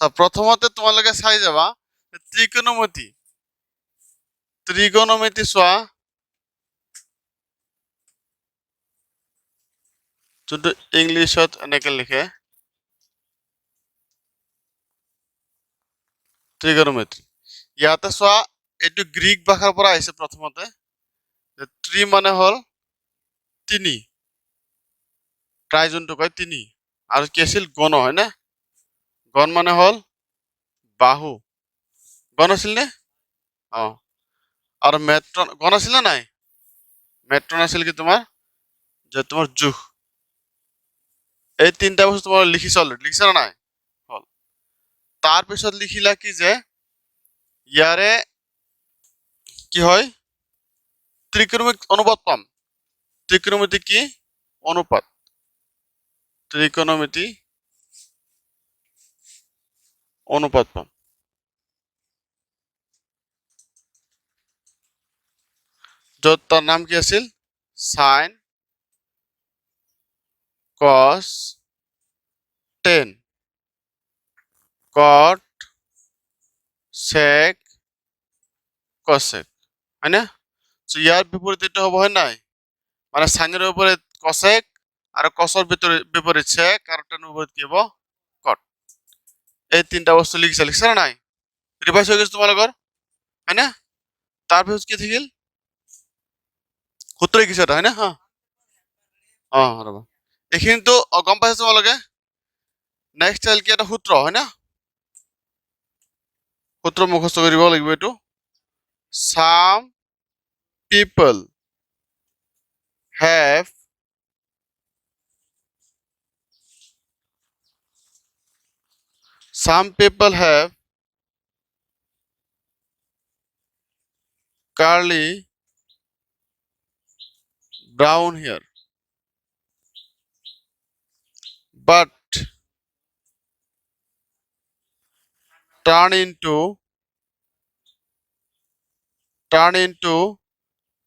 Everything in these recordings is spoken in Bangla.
প্ৰথমতে তোমালোকে চাই যাবা ত্ৰিকোণমিতি। ত্ৰিকোণমিতি চোৱা। যোনটো ইংলিছত এনেকে লিখে। ত্ৰিকোণমিতি। ইয়াতে চোৱা, এইটো গ্ৰীক ভাষাৰ পৰা আহিছে প্ৰথমতে। ত্ৰি মানে হ'ল তিনি। ট্ৰাই যোনটো কয়, তিনি। আৰু কি আছিল? গণ, হয়নে? গণ মানে হ'ল বাহু। গণ আছিল নে? অ। আৰু মেট্ৰন গণ আছিল নে নাই? মেট্ৰন আছিল কি তোমাৰ? যে তোমাৰ জোখ এই তিনিটা বস্তু তোমাৰ লিখিছ অলৰেডি লিখিছা নে নাই? হ'ল। তাৰপিছত লিখিলা কি যে ইয়াৰে কি হয়? ত্ৰিকোণমিতিক অনুপাত পাম। ত্ৰিকোণমিতি কি? অনুপাত। ত্রিকোণমিতি অনুপাত পাম য'ত তাৰ নাম কি আছিল? চাইন কস টেন কট সেক কসেক হয় না? তো ইয়াৰ বিপৰীত এইটো হ'ব হয় নাই? মানে চাইনৰ বিপৰীত কসেক আৰু কচৰ বিপৰীত বিপৰীত চেক আৰু টেনৰ বিপৰীত কি হ'ব? এই তিনিটা বস্তু লিখিছে লিখিছে নে নাই ৰিভাইজ হৈ গৈছে তোমালোকৰ হয় না? তাৰপিছত কি থাকিল সূত্ৰ লিখিছে এটা হয়। না হা অ ৰ'বা এইখিনিতো গম পাইছে তোমালোকে। নেক্সট আহিল কি? এটা সূত্ৰ হয় না? সূত্ৰ মুখস্থ কৰিব লাগিব এইটো some people have some people have curly brown hair. But turn into turn into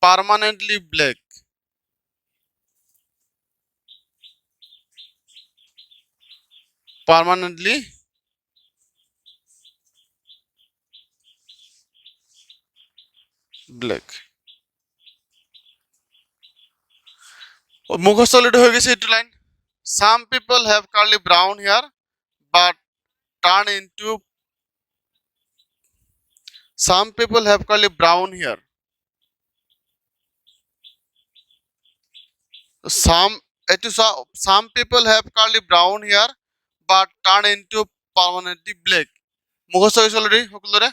permanently black. Permanently black মুখস্থ অলরেডি হয়ে গেছে এইটো line some people have curly brown hair but turn into some people have curly brown hair some এইটো some people have curly brown hair but turn into permanently black মুখস্থ হৈছে অলৰেডি সকলোৰে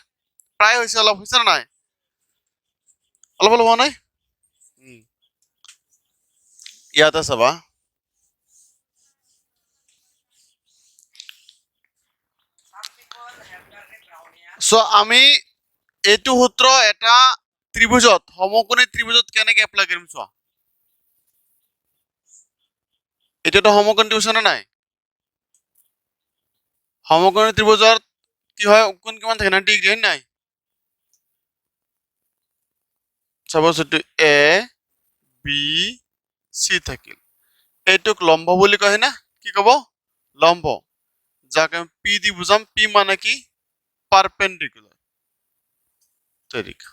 প্ৰায় হৈছে অলপ হৈছে নে নাই? অলপ অলপ হোৱা নাই ইয়াতে চাবা চ' আমি এইটো সূত্ৰ এটা ত্ৰিভুজত সমকোণী ত্ৰিভুজত কেনেকে এপ্লাই কৰিম চোৱা? এতিয়াতো সমকোণ ত্ৰিভুজ নে নাই? সমকোণী ত্ৰিভুজত কি হয় কোন কিমান থাকে? নাইণ্টি ডিগ্ৰী হয় নাই? চাপ'জ এইটো এ বি চি থাকিল। এইটোক লম্ব বুলি কয় না? কি কব? লম্ব। যাক আমি পি দি বুজাম। পি মানে কি? পারপেন্ডিকুলার তরিকা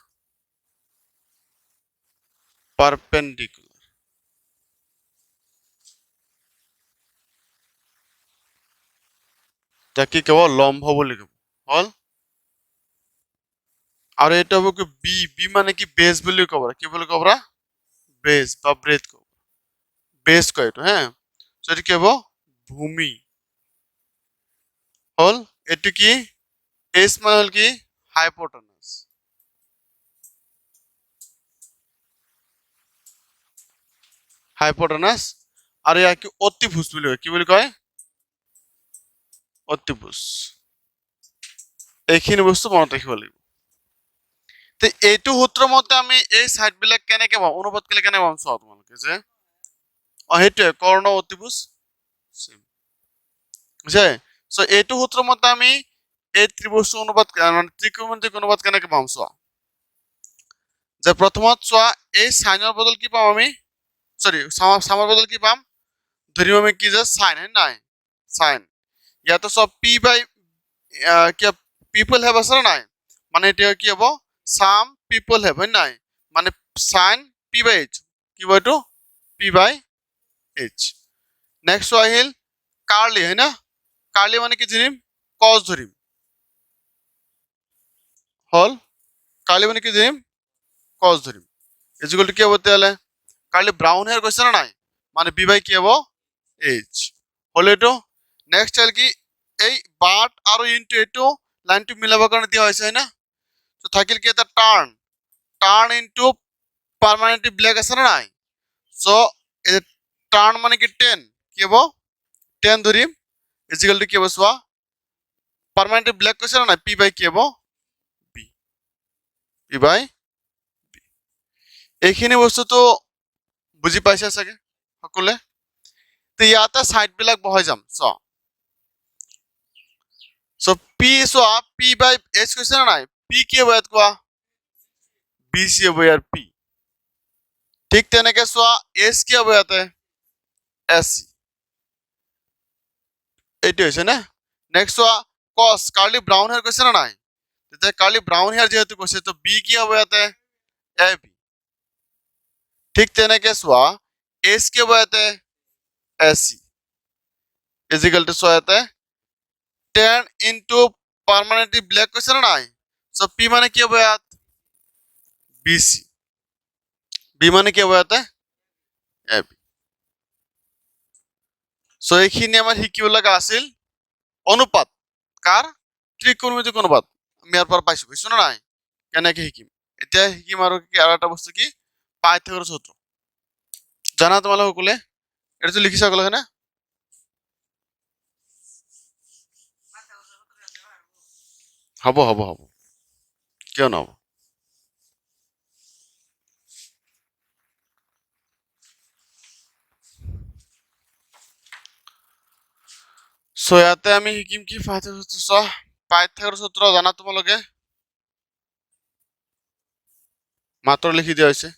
পারপেন্ডিকুলার কি কব? লম্ব বুলি কব। হল? আৰু এইটো হ'ব বি বি মানে কি বেজ বুলি ক'ব কি বুলি ক'ব বেজ বা ব্ৰেথ ক'ব বেজ কয় এইটো হা চ' কি হ'ব? ভূমি। হ'ল এইটো কি? এচ মানে হ'ল কি? হাইপোটেনাস হাইপোটেনাস আৰু ইয়াক কি অতিভুজ বুলি কি বুলি কয়? অতিভুজ। এইখিনি বস্তু মনত ৰাখিব লাগিব। তে এইটো সূত্ৰ মতে আমি এই চাইড বিলাক কেনেকে পাম? অনুপাত কৰিলে কেনেকে পাম চোৱা তোমালোকে, যে? অ, সেইটোৱে, কৰ্ণ অতিভুজ. বুজিছে? চ' এইটো সূত্ৰ মতে আমি এই ত্ৰিভুজটো অনুপাত মানে ত্ৰিকোণমিতিক অনুপাত কেনেকে পাম চোৱা? যে প্ৰথমত চোৱা, এই চাইনৰ বদল কি পাম আমি? চৰি চামৰ বদল কি পাম? ধৰিম আমি কি যে চাইন, হয় নাই? চাইন। ইয়াতে চোৱা, পি বাই কি পিপল হেভ আছে নাই? মানে এতিয়া কি হ'ব? চাম পিপল হেভ হয় নাই? মানে চাইন পি বাই এইচ কি হ'ব এইটো পি বাই এইচ নেক্সট আহিল কাৰ্লি হয় না? কাৰ্লি মানে কি ধৰিম কজ ধৰিম হ'ল কাৰ্লি মানে কি ধৰিম কজ ধৰিম ইজিকুলটো কি হ'ব তেতিয়াহ'লে কাৰ্লি ব্ৰাউন হেয়াৰ কৈছে না নাই? মানে বি বাই কি হ'ব? এইচ হ'ল এইটো নেক্সট আহিল কি এই বাট আৰু ইনটু এইটো লাইনটো মিলাবৰ কাৰণে দিয়া হৈছে, হয় না? তো থাকিল কি এটা turn turn into permanently black আছে না নাই? চ' এই টাৰ্ণ মানে কি টেন কি হ'ব? টেন ধৰিম। ইজিকেলটো কি হ'ব চোৱা? পাৰ্মানেণ্টলি ব্লেক কৈছে না নাই? পি বাই কি হ'ব? বি পি বাই বি এইখিনি বস্তুটো বুজি পাইছে চাগে সকলোৱে? তো ইয়াতে চাইডবিলাক বহাই যাম। চোৱা। চ' পি চোৱা পি বাই এইচ কৈছে না নাই? পি কি হ'ব ইয়াত কোৱা বি চি হ'ব ইয়াৰ পি ঠিক তেনেকে চোৱা এইচ কি হ'ব ইয়াতে এছ চি এইটো হৈছে নে নেক্সট চোৱা কচ কাৰ্লি ব্ৰাউন হেয়াৰ কৈছে না নাই তেতিয়া কাৰ্লি ব্ৰাউন হেয়াৰ যিহেতু কৈছে তো বি কি হ'ব ইয়াতে এ বি ঠিক তেনেকে চোৱা এইচ কি হ'ব ইয়াতে এছ চি ইজিকেল টু চোৱা ইয়াতে টেন ইনটু পাৰ্মানেণ্টলি ব্লেক কৈছে না নাই চ' পি মানে কি হ'ব ইয়াত বি চি বি মানে কি হ'ব ইয়াতে এ বি চ' এইখিনি আমাৰ শিকিব লগা আছিল। অনুপাত। কাৰ? ত্ৰিকোণমিতিক অনুপাত। আমি ইয়াৰ পৰা পাইছো। বুজিছো না নাই? কেনেকে শিকিম? এতিয়া শিকিম আৰু কি আৰু এটা বস্তু কি? পাইথাগোৰাছ সূত্ৰ। জানা তোমালোক সকলোৱে? এইটো লিখিছা সকলোৱে নে হ'ব হ'ব হ'ব। চ' ইয়াতে আমি শিকিম কি পাইথাগোৰাছ সূত্ৰ সূত্ৰ জানা তোমালোকে? মাত্ৰ লিখি দিয়া হৈছে।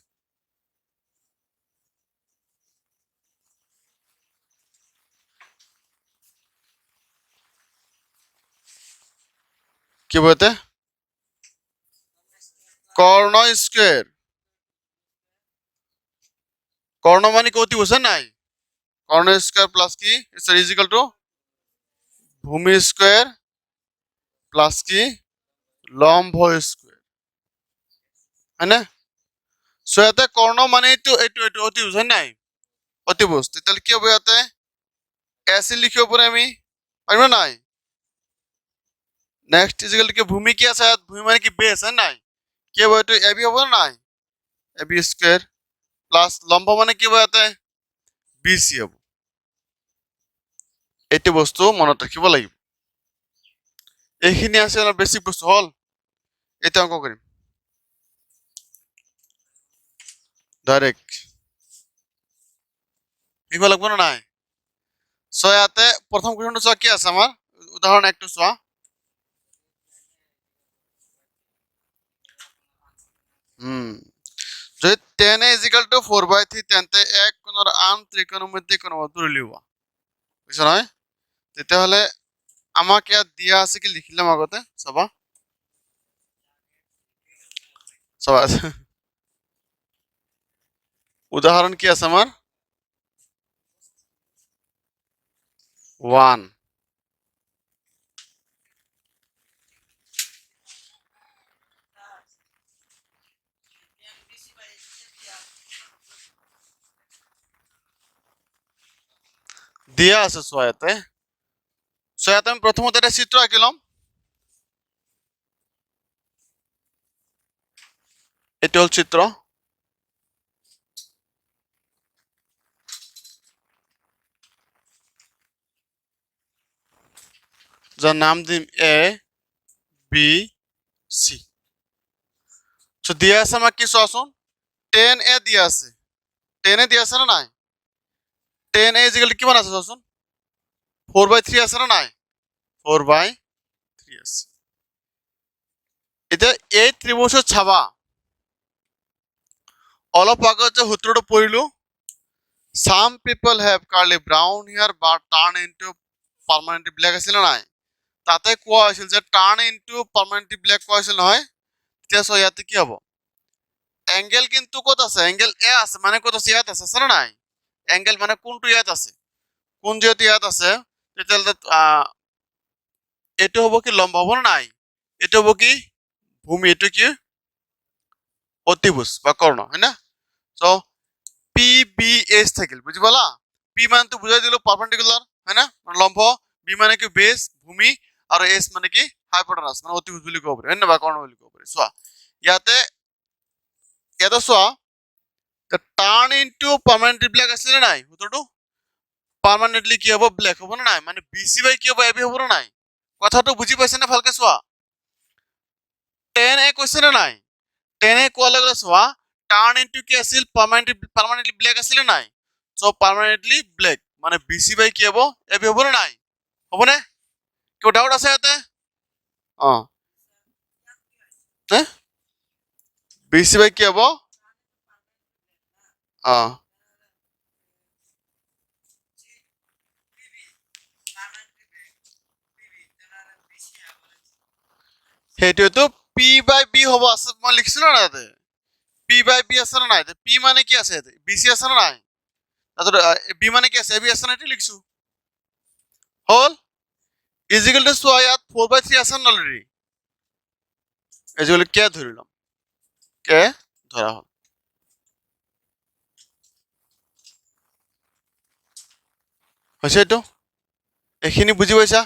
কি বলতে কর্ণ স্কোয়ার। কর্ণ মানে কি অতি বুঝছেন নাই? কর্ণ স্কোয়ার প্লাস কি? ইজ ইকাল টু ভূমি স্কোয়ার প্লাস কি? লম্ব স্কোয়ার। হয় না? সো ইয়াতে কর্ণ মানে এইটো এইটো এইটো অতিভুজ হয় নাই? অতিভুজ তেতিয়াহ'লে কি হ'ব ইয়াতে? এচি লিখিব পাৰে আমি? নে নাই? নেক্সট ইজিকেল কি? ভূমি কি আছে ভূমি মানে কি বেছ হয় নাই? কি হ'ব? এইটো এ বি হ'ব নে? নাই। এ বি স্কোয়াৰ প্লাছ লম্ব মানে কি হ'ব ইয়াতে বি চি হ'ব। এইটো বস্তু মনত ৰাখিব লাগিব। এইখিনি আছে অলপ বেছিক বস্তু, হ'ল। এতিয়া অঙ্ক কৰিম? ডাইৰেক্ট শিকিব লাগিব নে নাই? চ' ইয়াতে প্ৰথম কুৱেশ্যনটো চোৱা, কি আছে আমাৰ? উদাহৰণ একটো চোৱা। যদি tan is equal to four by three তেন্তে এক কোণৰ আন ত্ৰিকোণমিতিক কোণটো উলিওৱা বুজিছা নহয়? তেতিয়াহ'লে আমাক ইয়াত দিয়া আছে কি লিখি ল'ম আগতে? চাবা। চাবা। উদাহৰণ কি আছে আমাৰ? ওৱান দিয়া আছে চোৱা ইয়াতে আমি প্ৰথমতে এটা চিত্ৰ আঁকি ল'ম। এইটো হ'ল চিত্ৰ। যাৰ নাম দিম এ, বি, চি। চ' দিয়া আছে আমাক কি চোৱাচোন? টেন এ দিয়া আছে। টেন এ দিয়া আছে নে নাই? টেন এ ইজিকেল কিমান আছে চোৱাচোন ফ'ৰ বাই থ্ৰী আছে নে নাই? ফ'ৰ বাই থ্ৰী আছে। এতিয়া এই ত্ৰিভুজত চাবা। অলপ আগত যে সূত্ৰটো পঢ়িলো some people have curly brown hair বা টাৰ্ণ ইনটু পাৰ্মানেণ্ট ব্লেক আছিলে নাই? তাতে কোৱা হৈছিল যে টাৰ্ণ ইনটু পাৰ্মানেণ্টলি ব্লেক কোৱা হৈছিল নহয়? তেতিয়া চোৱা ইয়াতে কি হ'ব? এংগেল কিন্তু ক'ত আছে? এংগেল এ আছে। মানে ক'ত আছে? ইয়াত আছে। আছে নে নাই? এংগেল মানে কোনটো ইয়াত আছে? কোন যিহেতু ইয়াত আছে, তেতিয়াহ'লে এইটো হ'ব কি লম্ব হ'ব নাই? এইটো হ'ব কি ভূমি, এইটো কি অতিভুজ বা কৰ্ণ, হয় চ' পি বি এইচ থাকিল, বুজি পালা? পি মানেতো বুজাই দিলো পাৰপেণ্ডিকুলাৰ হয় না? মানে লম্ব বি মানে কি বেছ ভূমি, আৰু এইচ মানে কি হাইপোটেনাছ মানে অতিভুজ বুলি ক'ব পাৰি, হয় নে বা কৰ্ণ বুলি ক'ব পাৰি? চোৱা, ইয়াতে ইয়াতে চোৱা টাৰ্ণ ইনটু পাৰ্মানেণ্টলি ব্লেক আছিলে নে নাই? উত্তৰটো পাৰ্মানেণ্টলি কি হ'ব? ব্লেক হ'ব নে নাই? মানে বি চি বাই কি হ'ব? এবি হ'ব নে নাই? কথাটো বুজি পাইছে নে ভালকে চোৱা? টেন এ কৈছে নে নাই? টেন এ কোৱাৰ লগে লগে চোৱা টাৰ্ণ ইনটু কি আছিল? পাৰ্মানেণ্টলি পাৰ্মানেণ্টলি ব্লেক আছিলে নাই? চ' পাৰ্মানেণ্টলি ব্লেক মানে বি চি বাই কি হ'ব? এবি হ'ব নে নাই? হ'বনে কিবা ডাউট আছে ইয়াতে? অ। হে? বি চি বাই কি হ'ব? অ সেইটোৱেতো পি বাই বি হ'ব আছে, মই লিখিছিলো না ইয়াতে পি বাই বি আছে নে নাই? পি মানে কি আছে ইয়াতে? বি চি আছে নে নাই? তাৰপিছত বি মানে কি আছে? এ বি আছে নে? লিখিছো। হ'ল? ইজিকেল চোৱা ইয়াত ফ'ৰ বাই থ্ৰী আছে নে অলৰেডি ইজিকেল কে ধৰি ল'ম। কে ধৰা হ'ল। হৈছে এইটো? এইখিনি বুজি পাইছা?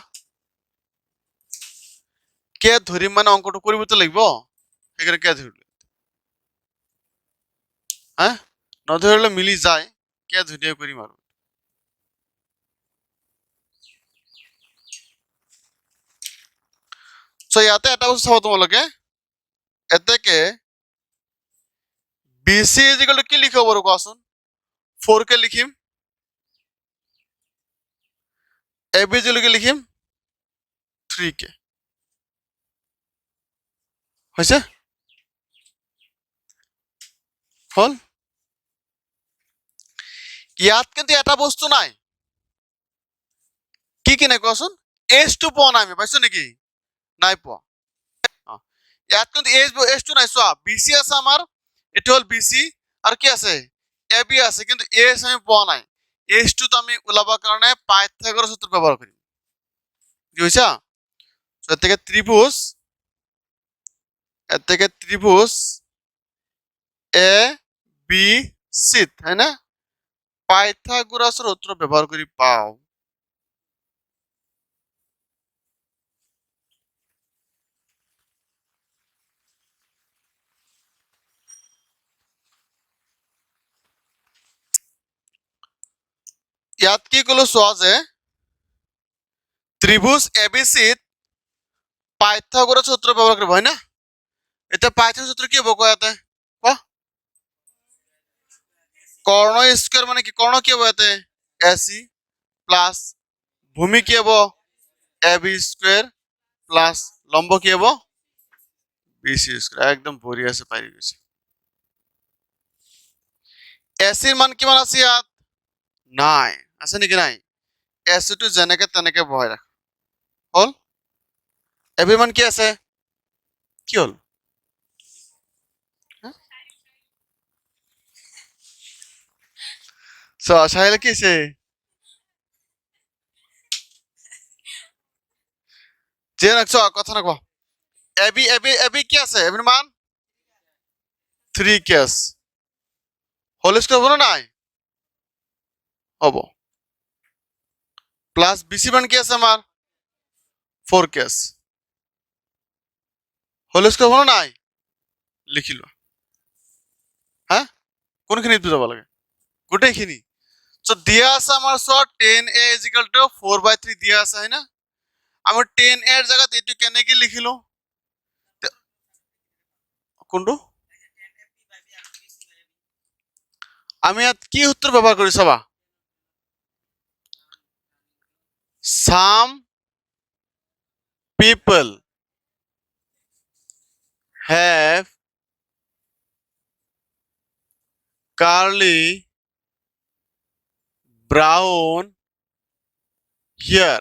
কে ধৰিম মানে অংকটো কৰিবতো লাগিব? সেইকাৰণে কে ধৰিলো। হা? নধৰিলে মিলি যায়, কে ধুনীয়া কৰিম আৰু। চ' ইয়াতে এটা বস্তু চাব তোমালোকে। এতেকে বি চি ইজিকেল কি লিখিব পাৰো কোৱাচোন? ফ'ৰ কে লিখিম। বি জিলৈকে লিখিম থ্ৰী কে হৈছে? হ'ল? ইয়াত কিন্তু এটা বস্তু নাই। কি কি নাই কোৱাচোন এইচটো পোৱা নাই আমি, পাইছো নেকি? নাই পোৱা। ইয়াত কিন্তু এইচ এইচটো নাই, চোৱা বি চি আছে আমাৰ, এইটো হ'ল বি চি আৰু কি আছে? এ বি আছে, কিন্তু এইচ আমি পোৱা নাই। এইচটোতো আমি ওলাবৰ কাৰণে পাইথাগোৰাছ সূত্ৰ ব্যৱহাৰ কৰিম। কি বুজিছা থেকে এতেকে ত্ৰিভুজ, এতেকে ত্রিভুজ এ, বি সি হয় না পাইথাগোরাসের সূত্র ব্যবহার করি পাও। কি চোৱা যে ত্রিভুজ এ বি সিত পাইথাগোরাস সূত্র ব্যবহার করব হয় না এটা পাইথাগোরাস সূত্র কি হব ইয়াতে? কোৱা? কৰ্ণ স্কোয়ার মানে কি? কৰ্ণ কি হব ইয়াতে? এ সি প্লাস ভূমি কি হব? এ বি স্কোয়ার প্লাস লম্ব কি হব? বি সি স্কোয়ার একদম ভৰি আছে, পাৰি গৈছে। এ চিৰ মান কিমান আছে ইয়াত? নাই আছে নেকি নাই? এ চিটো যেনেকে তেনেকে বহাই ৰাখ হ'ল? এ মান কি আছে? কি হ'ল? চোৱা, চাহিলে কি হৈছে যে নাকছো কথা নকওঁ এবি এবি এবি কি আছে? এবিৰ মান থ্ৰী কেছ। হোল স্কোয়ার হ'ব নে নাই? হ'ব। প্লাস বিসি মান কি আছে আমাৰ ফ'ৰ কেছ হোল স্কোয়ার নে নাই? লিখি লোৱা হা কোনখিনিত বুজাব লাগে? গোটেইখিনি। চ' দিয়া আছে আমাৰ চোৱা tan A is equal to four by three দিয়া আছে, হয় না? আমি টেন এৰ জেগাত এইটো কেনেকে লিখিলো? কোনটো? আমি ইয়াত কি সূত্ৰ ব্যৱহাৰ কৰি চাবা? Some people have curly brown hair.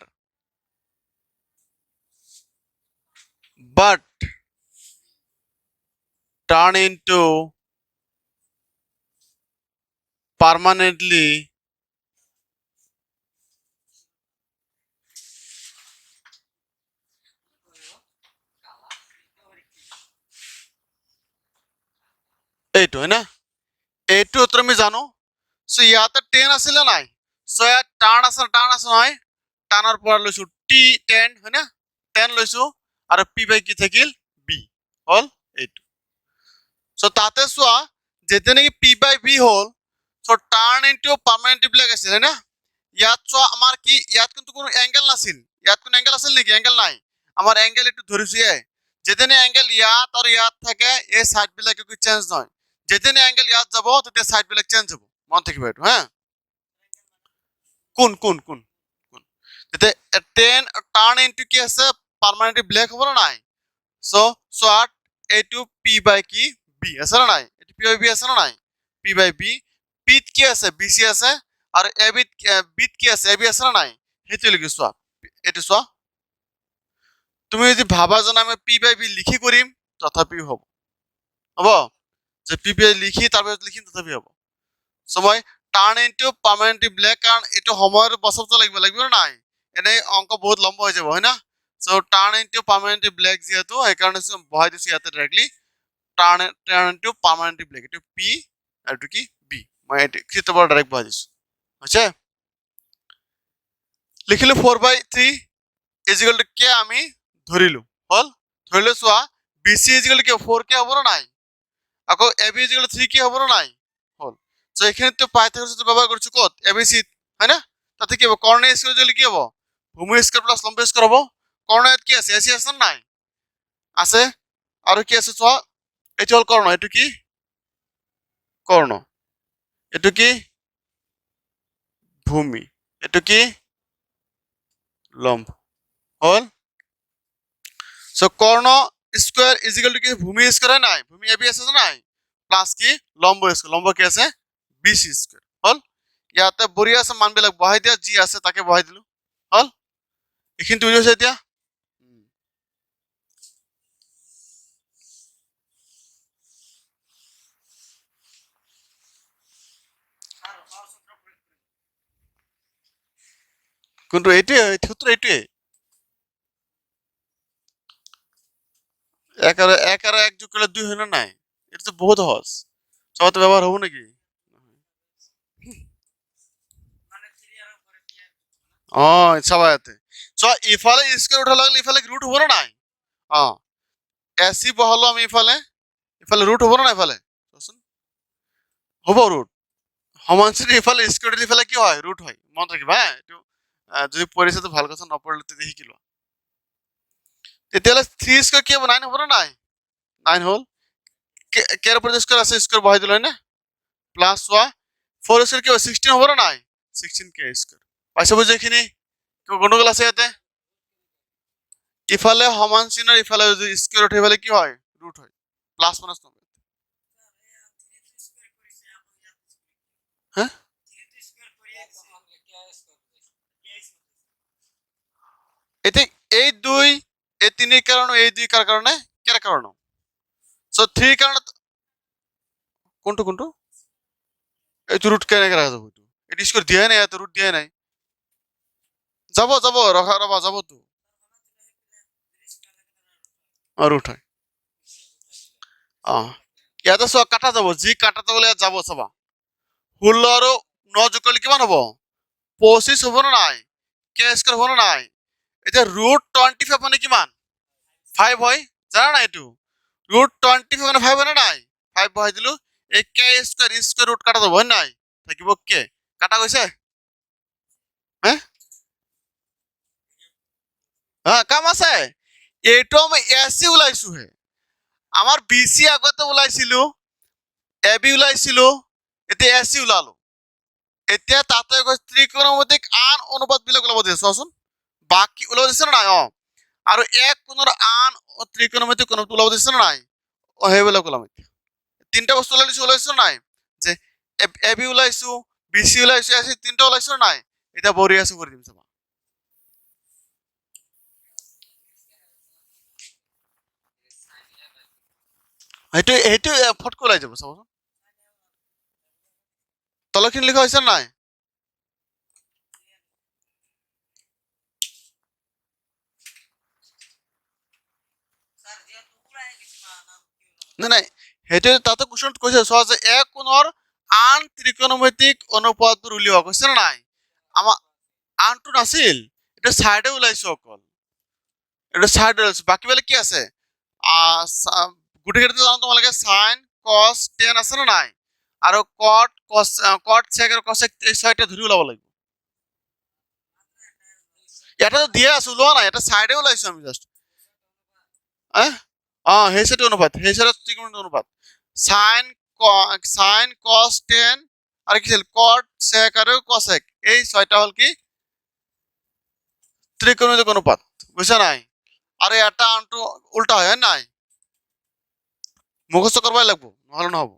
But turn into permanently এইটো হয়, না? এইটো তুমি জানো? চ' ইয়াতে টেন আছিলে নাই? চ' ইয়াত টাৰ্ণ আছে টাৰ্ণ আছে নহয়? টাৰ্ণৰ পৰা লৈছো টি টেন হয় না? টেন লৈছো। আৰু পি বাই কি থাকিল? বি হ'ল এইটো চ' তাতে চোৱা, যেতিয়া নেকি পি বাই বি হ'ল চ' টাৰ্ণ ইনটু পাৰ্মানেণ্ট বিলাক আছিল, হয় না? ইয়াত চোৱা, আমাৰ কি, ইয়াত কিন্তু কোনো এংগেল নাছিল। ইয়াত কোনো এংগেল আছিল নেকি? এংগেল নাই। আমাৰ এংগেল এইটো ধৰিছো এ যেতিয়া এংগেল ইয়াত আৰু ইয়াত থাকে, এই চাইডবিলাক চেঞ্জ নহয়। যেতিয়া এংগেল ইয়াত যাব তেতিয়া চাইড বিলাক চেঞ্জ হ'ব। মনত থাকিব এইটো হা কোন কোন কোন? কোন? তেতিয়া টেন টাৰ্ণ ইনটু কি আছে? পাৰ্মানেণ্টলি ব্লেক হ'ব নে নাই? চ' চোৱাত এইটো পি বাই কি? বি আছে নে নাই? এইটো পি বাই বি আছে নে নাই? পি বাই বি পিত কি আছে? বি চি আছে? আৰু এ বিত বিত কি আছে? এ বি আছে নে নাই? সেইটো লিখি চোৱা। এইটো চোৱা। তুমি যদি ভাবা যে আমি পি বাই বি লিখি কৰিম তথাপিও হ'ব। হ'ব? যে পি বাই লিখি তাৰপিছত লিখিম তথাপিও হ'ব। চ' মই টাৰ্ণ ইনটু পাৰ্মানেণ্টলি ব্লেক কাৰণ এইটো সময়ৰ বচাবতো লাগিব লাগিব নাই? এনেই অঙ্ক বহুত লম্বা হৈ যাব, হয় না? চ' টাৰ্ণ ইনটু পাৰ্মানেণ্টলি ব্লেক যিহেতু, সেইকাৰণে বহাই দিছো ইয়াতে directly turn turn into permanently black এইটো পি আৰু এইটো কি? বি মই এইটো সিটোৰ পৰা ডাইৰেক্ট বহাই দিছো। হৈছে? লিখিলো four by three is equal two কে আমি ধৰিলো। হ'ল? ধৰিলো চোৱা বি চি ইজিকেল কে ফ'ৰ কে হ'ব নে নাই? আকৌ A B is equal three কে হ'ব নে নাই? হ'ল। চ' এইখিনিতো পাইথাগোৰাছটো ব্যৱহাৰ কৰিছো ক'ত? এ বি হয় না? তাতে কি হ'ব? কৰ্ণ স্কোৱাৰ যদি কি হ'ব? ভূমি স্কোৱাৰ প্লাছ লম্ব স্কোৱাৰ হ'ব? কৰ্ণ ইয়াত কি আছে? এ চি আছে নে নাই? আছে? আৰু কি আছে? চোৱা এইটো হ'ল কৰ্ণ এইটো কি? কৰ্ণ এইটো কি? ভূমি। এইটো কি? লম্ব। হ'ল? চ' কৰ্ণ স্কোৱাৰ ইজিকেল টু কি? ভূমি স্কোৱাৰ হয় নাই? ভূমি এ আছে নাই? প্লাছ কি? লম্ব স্কোৱাৰ লম্ব কি আছে? বি চি স্কোৱাৰ হ'ল? ইয়াতে বঢ়িয়া আছে মানবিলাক। বহাই দিয়া, যি আছে তাকে বহাই দিলো। হ'ল? এইখিনি বুজি পাইছা এতিয়া? কিন্তু এইটোৱে? সূত্ৰ এইটোৱে? এক আৰু এক আৰু এক যোগ কৰিলে দুই হয় নে নাই? এইটো বহুত সহজ চবতে ব্যৱহাৰ হ'ব নেকি? চাবা ইয়াতে চ' ইফালে স্কুৱাৰ উঠাব লাগিলে ইফালে ৰুট হ'ব নে নাই? অ। এ চি বহালো আমি ইফালে। ইফালে ৰুট হ'ব নে ইফালে? হ'ব ৰুট সমানচিৰি ইফালে দিলে ইফালে কি হয়? ৰুট হয়। মনত ৰাখিবা হা এইটো যদি পঢ়িছে তো ভালো কথা নপঢ়িলে তেতিয়া শিকি লোৱা তেতিয়াহ'লে থ্ৰী স্কুৱাৰ কি হ'ব নাইন হ'ব নে নাই নাইন হ'ল কেৰ ওপৰত স্কুৱাৰ আছে স্কুৱাৰ বহাই দিলো হয়নে প্লাছ হোৱা ফ'ৰ স্কুৱাৰ কি হ'ব ছিক্সটিন হ'ব নে নাই ছিক্সটিন কে স্কুৱাৰ পাইছে বুজি এইখিনি কিবা গণ্ডগোল আছে ইয়াতে ইফালে সমান চিনৰ ইফালে যদি স্কুৱাৰ উঠে ইফালে কি হয় ৰুট হয় প্লাছ মাইনাছ নহয় হা? এতিয়া এই দুই এই কাৰণে এই দুই কাৰ কাৰণে কেৰ কাৰণে চ' থ্ৰীৰ কাৰণে কোনটো কোনটো? এইটো ৰুট কেনেকে ৰাখা যাব এইটো? এইটো স্কোৰ দিয়াই নাই, ইয়াতে ৰুট দিয়াই নাই। যাব যাব, ৰখা ৰবা যাবতো অ ৰুট হয়। অ, ইয়াতে চোৱা, কাটা যাব, যি কাটা যাব ইয়াত যাব, চাবা। ষোল্ল আৰু ন যোগ কিমান হ'ব? পঁচিছ হ'ব নে নাই? কে স্কোৱাৰ হ'ব নে নাই? এতিয়া ৰুট টুৱেণ্টি ফাইভ মানে কিমান? ফাইভ হয় জানা নাই এইটো? ৰুট টুৱেণ্টি ফাইভ মানে হয় নে নাই? ফাইভ বহাই দিলো। এই কে স্কোৱাৰ স্কোৱাৰ ৰুট কাটা হয় নে নাই? থাকিব কে কাটা গৈছে? হে? হা, কাম আছে? এইটো আমি এ চি ওলাইছোহে। আমাৰ বি চি আগতে ওলাইছিলো। এ বি ওলাইছিলো। এতিয়া এ চি ওলালো। এতিয়া তাতে ত্ৰিকোণমিতিক আন অনুপাত বিলাক ওলাব দিছে। চোৱাচোন বাকী ওলাব দিছে নে নাই? অ। আৰু এক কোণৰ আন ত্ৰিকোণমিতিক অনুপাত ওলাব দিছে নে নাই? সেইবিলাক ওলাম তিনিটা বস্তু ওলাই দিছো, ওলাইছো নাই? যে এ বি ওলাইছো, বি চি ওলাইছো, এ চি তিনিটা ওলাইছো নাই? এতিয়া বঢ়িয়া আছে কৰি দিম চাবা। সেইটো সেইটো ফটকৈ ওলাই যাব, চাবচোন। তলৰখিনি লিখা হৈছে নাই? নাই নাই সেইটো তাতে কুৱেশ্যন কৈছে চোৱা যে এক কোণৰ আন ত্ৰিকোণমিতিক অনুপাতবোৰ উলিওৱা কৈছে নে নাই? আমাৰ আনটো নাছিল এটা চাইডে ওলাইছো অকল। এটা চাইডে ওলাইছো বাকী বেলেগ কি আছে? আহ, চা- গোটেইকেইটা জানো তোমালোকে চাইন কস টেন আছে নে নাই? আৰু কট কস কট চেক আৰু কচেক এই ছয়টা ধৰি ওলাব লাগিব। ইয়াতে দিয়ে আছো ওলোৱা নাই এটা চাইডে ওলাইছো আমি জাষ্ট সেই অনুপাত, সেই চাইডে অনুপাত। চাইন চাইন কস টেন আৰু কি আছিল? কট চেক আৰু কচেক এই ছয়টা হ'ল কি? ত্ৰিকোণমিতিক অনুপাত, বুজিছা নাই? আৰু এটা আনটো উল্টা হয় হয় নাই? মুখস্থ কৰিবই লাগিব, নহ'লে নহ'ব।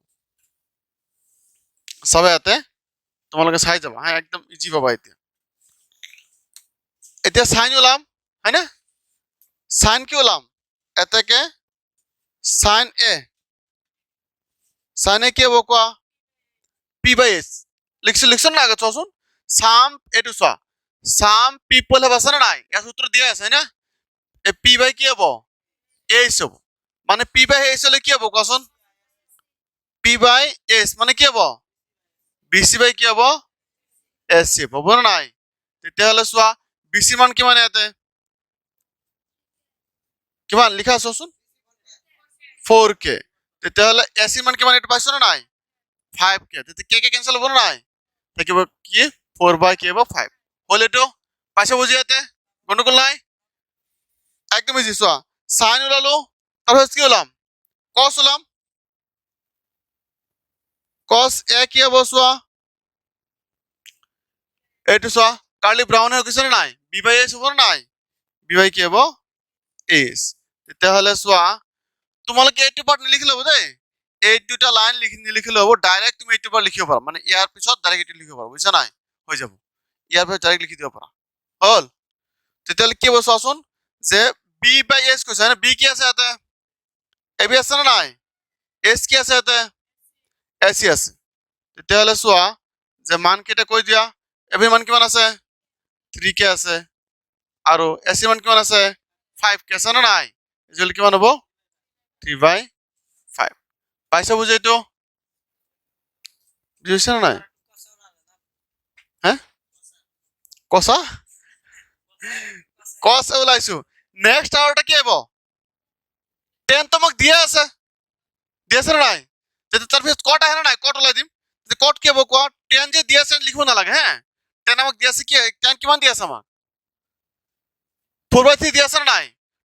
চাবা ইয়াতে তোমালোকে চাই যাবা, হা, একদম ইজি পাবা এতিয়া। এতিয়া চাইন ওলাম, হয়নে? চাইন কি ওলাম? এতেকে চাইন এ চাইন এ কি হ'ব কোৱা? পি বাই এছ লিখছো লিখছো না আগে চোৱাচোন? চাম এইটো চোৱা। চাম পিপল হেভ আছে নে নাই? ইয়াৰ সূত্ৰ দিয়া আছে, হয়নে? এই পি বাই কি হ'ব? এইচ হ'ব। মানে পি বাই এইচ হ'লে কি হ'ব কোৱাচোন? পি বাই এইচ মানে কি হ'ব? বি চি বাই কি হ'ব? এছ চি হ'ব নে নাই? তেতিয়াহ'লে চোৱা বি চি মান কিমান ইয়াতে? কিমান? লিখা চোৱাচোন। ফ'ৰ কে তেতিয়াহ'লে এ চি মান কিমান এইটো পাইছো নে নাই? ফাইভ কে কে কে কেঞ্চেল হ'ব নে নাই? থাকিব কি ফ'ৰ বাই কি হ'ব ফাইভ হ'ল এইটো পাইছে বুজি ইয়াতে? গণ্ডগোল নাই? একদম ইজি চোৱা। চাইন ওলালো তাৰপিছত কি ওলাম কচ ওলাম কচ এ কি হ'ব, চোৱা? কাৰ্লি ব্ৰাউন হৈ গৈছে নে নাই? বি এছ হ'ব নে নাই? বি কি হ'ব এইচ তেতিয়াহ'লে চোৱা তোমালোকে এইটো পাৰ্ট নিলিখিলে হ'ব দেই। এই দুটা লাইন লিখি নিলিখিলে হ'ব ডাইৰেক্ট তুমি এইটো পাৰ্ট লিখিব পাৰা। মানে ইয়াৰ পিছত ডাইৰেক্ট এইটো লিখিব পাৰা, বুজিছা নাই? হৈ যাব। ইয়াৰ পিছত ডাইৰেক্ট লিখি দিব পাৰা। হ'ল। তেতিয়াহ'লে কি হ'ব চোৱাচোন, যে বি বাই এছ কৈছে, হয়নে? বি কি আছে ইয়াতে? এ বি আছে নে নাই? এছ কি আছে ইয়াতে? এ চি আছে। তেতিয়াহ'লে চোৱা, যে মান কেইটা কৈ দিয়া। এ বি মান কিমান আছে? থ্ৰী কে আছে। আৰু এ চি মান কিমান আছে? ফাইভ কে আছে নে নাই? কিমান হ'ব? থ্ৰী বাই ফাইভ পাইছা বুজি এইটো বুজিছে নে নাই? হে? কচা? কচ ওলাইছো। নেক্সট আৰু কি আহিব? টেন তোমাক দিয়ে আছে। দি আছে নে নাই? তেতিয়া তাৰপিছত কট আহে নাই? কট ওলাই দিম। কট কি হ'ব কোৱা? টেন যে দি আছে, লিখিব নালাগে হে। টেন আমাক দি আছে কি? টেন কিমান দি আছে আমাক? ফ'ৰ বাই থ্ৰী দি আছে নে নাই?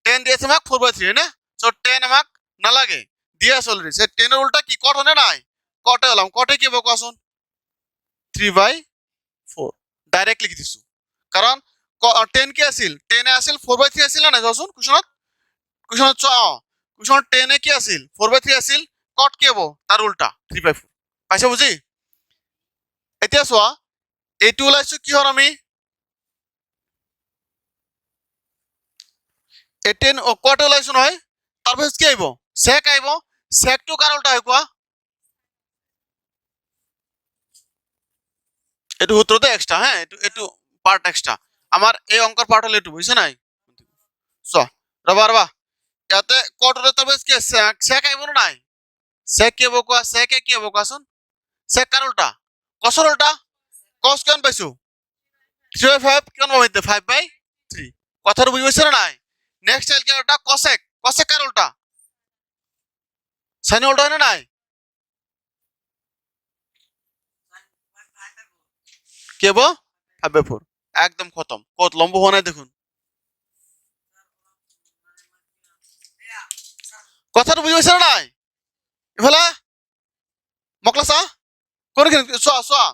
টেন দি আছে আমাক ফ'ৰ বাই থ্ৰী হয়নে চ' টেন আমাক নালাগে দি আছে অলৰেডি সে টেনৰ উল্টা কি? কট হয়নে নাই? কটে ওলাম কটে কি কোৱাচোন থ্ৰী বাই ফ'ৰ ডাইৰেক্ট লিখি দিছো। কাৰণ টেন কি আছিল? টেনে আছিল? ফ'ৰ বাই থ্ৰী আছিল নে চোৱাচোন কুৱেশ্যনত কুৱেশ্যনত চোৱা অঁ। টেনে কি আছিল? ফ'ৰ বাই থ্ৰী আছিল। কট কি হ'ব? তাৰ উল্টা। থ্ৰী বাই ফ'ৰ পাইছা বুজি? এতিয়া চোৱা। এইটো ওলাইছো কিহৰ আমি? এই টেন কট ওলাইছো নহয়। তাৰপিছত কি আহিব? চেক আহিব চেকটো কাৰ উল্টা হয় কোৱা? এইটো সূত্ৰতে এক্সট্ৰা হা? এইটো এইটো পাৰ্ট এক্সট্ৰা আমাৰ এই অংকৰ পাৰ্ট হ'লে এইটো, বুজিছে নাই? চোৱা ৰবা ৰবা। ইয়াতে কট হ'লে তাৰপিছত কি চেক আহিব নে নাই? চেক কি হ'ব কোৱা? চেকে কি হ'ব কোৱাচোন? চেক কাৰ উল্টা? কচৰ উল্টা? কচ কিমান পাইছো? থ্ৰী বাই ফাইভ কিমান পাম এতিয়া? ফাইভ বাই থ্ৰী কথাটো বুজি পাইছে নে নাই? নেক্সট আহিল কি উল্টা কচেক কচেক কাৰ উল্টা? চাইন উল্টা হয় নে নাই কি ফাইভ ফোর একদম খতম কত লম্ব হওয়া নাই দেখুন কথাটো বুজি পাইছে নাই ইফালে মকলা চা কোনখিনি চোৱা চোৱা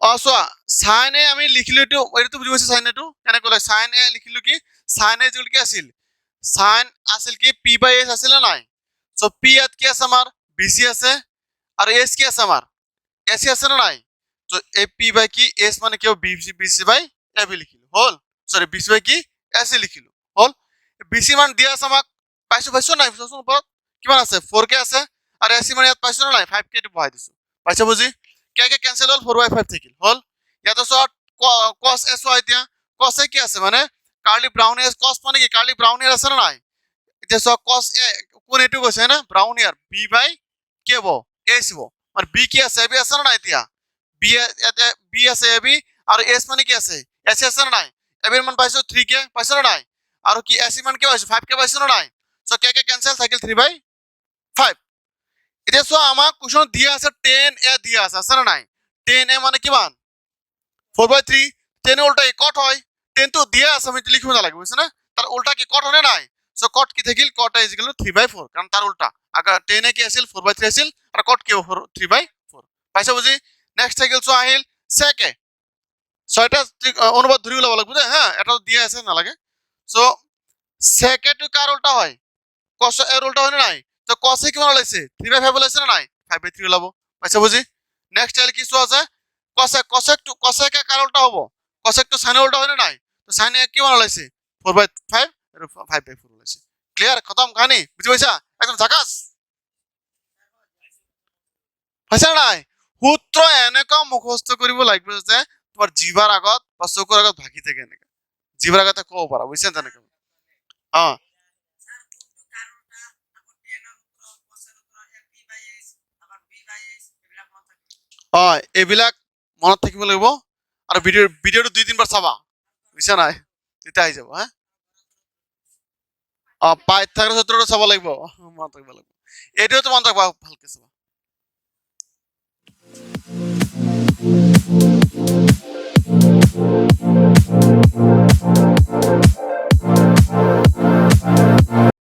অ চোৱা চাইন এ আমি লিখিলো এইটো এইটো বুজি পাইছে চাইন এটো কেনেকৈ লয় চাইন এ লিখিলো কি চাইন এ যিটো কি আছিল চাইন আছিল কি পি বাই এছ আছিল নাই চ' পি ইয়াত কি আছে আমাৰ বি চি আছে আৰু এছ কি আছে আমাৰ এ চি আছে নে নাই? চ' এ পি বাই কি এছ মানে কি হ'ব? B C B C by A B লিখিলো। হ'ল? চৰি বি চি বাই কি এ চি লিখিলো। হ'ল? বি চি মান দিয়া আছে আমাক, পাইছো পাইছো নাই? চোৱাচোন ওপৰত। কিমান আছে? ফ'ৰ কে আছে। আৰু এ চি মানে ইয়াত পাইছো নে নাই? ফাইভ কে বহাই দিছো। পাইছে বুজি? কে কে কেঞ্চেল হ'ল ফ'ৰ বাই ফাইভ থাকিল। হ'ল? ইয়াতে চোৱা কছ এ চোৱা এতিয়া। কছে কি আছে মানে? কাৰ্লি ব্ৰাউন এয়াৰ কছ মানে কি? কাৰ্লি ব্ৰাউন এয়াৰ আছে নে নাই? এতিয়া চোৱা কছ এ কোন এইটো কৈছে না brown hair B by K হ'ব এ চিব। আৰু বি কি আছে এ বি আছে নে নাই এতিয়া? বি বি আছে এ বি আৰু এছ মানে কি আছে? এছ আছে নে নাই? এ বিৰ মান পাইছো থ্ৰী কে পাইছো নে নাই? আৰু কি এছ মান কি পাইছো? ফাইভ কে পাইছো নে নাই? চ' কে কে কেঞ্চেল থাকিল থ্ৰী বাই ফাইভ এতিয়া চোৱা, আমাক কুৱেশ্যন দিয়া আছে টেন এ দিয়া আছে আছে নে নাই? টেন এ মানে কিমান? ফ'ৰ বাই থ্ৰী টেন উল্টা কি কট হয়। টেনটো দিয়া আছে, আমি লিখিব নালাগে, বুজিছে তাৰ উল্টা কি কট হয়নে নাই? চ' কট কি থাকিল cut is equal three by four কাৰণ তাৰ উল্টা আগাৰ টেনে কি আছিল ফ'ৰ বাই থ্ৰী আছিল আৰু কট কি থ্ৰী বাই ফ'ৰ পাইছে বুজি নেক্সট থাকিল চোৱা আহিল চেকে ছয়টা অনুবাদ ধৰি ওলাব লাগিব দেই হা এটা দিয়া আছে নালাগে চ' চেকেটো কাৰ উল্টা হয় কচ এৰ উল্টা হয় নে নাই তো কচে কিমান ওলাইছে থ্ৰী বাই ফাইভ ওলাইছে নে নাই ফাইভ বাই থ্ৰী ওলাব পাইছে বুজি নেক্সট আহিল চোৱা আছে কচেক কচেকটো কচেকে কাৰ উল্টা হ'ব কচেকটো চাইনৰ উল্টা হয় নে নাই তো চাইনে কিমান ওলাইছে four by five five by four ওলাইছে ক্লিয়াৰ খতম? কাহানী? বুজি পাইছা একদম ঝাকাছ পাইছা নাই? সূত্ৰ এনেকুৱা মুখস্থ কৰিব লাগিব যে তোমাৰ জিভাৰ আগত বা চকুৰ আগত ভাগি থাকে এনেকে। জিভাৰ আগতে ক'ব পাৰা, বুজিছা তেনেকে? অ। অ, এইবিলাক মনত থাকিব লাগিব। আৰু ভিডিঅ' ভিডিঅ'টো দুই তিনিবাৰ চাবা। বুজিছা নাই? তেতিয়া আহি যাব, হা? অ পাইথাগোৰাছ সূত্ৰটো চাব লাগিব। ৰাখিব লাগিব। এইটোও মনত ৰাখিবা ভালকে চাবা।